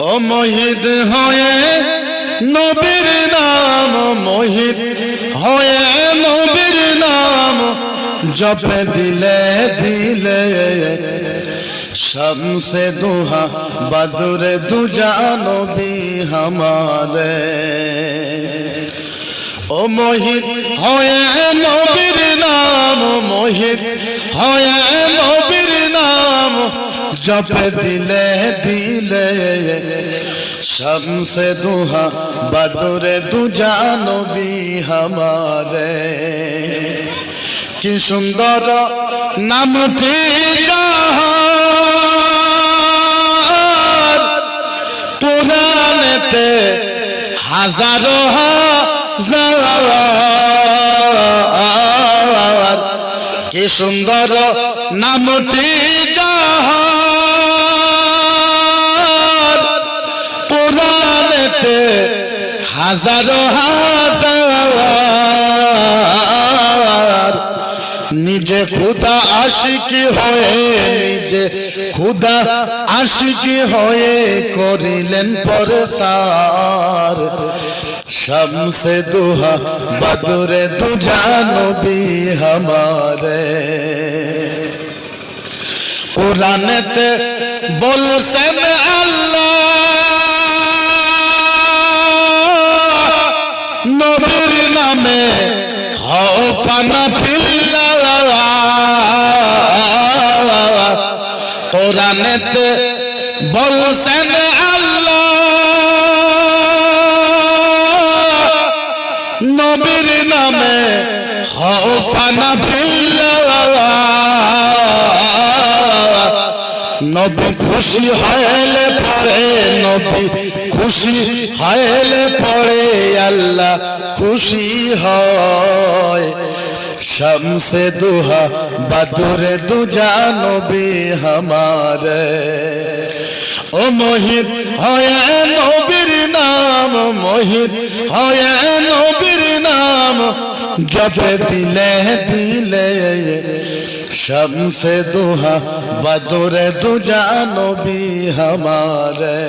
ও মহিদ হয়ে নবীর নাম মহিদ হয়ে নবীর নাম জপে দিলে দিলে শমসে দুহা, বদরে দুজা নবী হমারে। ও মোহিত হয়ে নবীর নাম মোহিত হয়ে জপে দিলে দিলে শমসে দুহা বদরে দুজা নবী হমারে কি সুন্দর নামটি যাহার পুরাণেতে হাজারো হাজার কি সুন্দর নামটি হাজারো হাজার। নিজে খুদা আশিকি হয়ে, নিজে খুদা আশিকি হয়ে করিলেন পরসার। শমসে দুহা, বদরে দুজা নবী হমারে। কোরআনেতে বলছেন আল্লাহ নবীর নামে হও ফানা ফিল্লা কোরআনেতে বলছেন আল্লাহ, নবীর নামে হও ফানা ফিল্লা নবী খুশি হইলে পড়ে, নবী খুশি হইলে পড়ে। আল্লাহ খুশি হয়। শমসে দুহা, বদরে দুজা নবী হমারে। ও মোহিত হয় নবীর নাম, মোহিত হয় নবীর নাম, জপে দিলে দিলে। শমসে দুহা, বদরে দুজা নবী হমারে।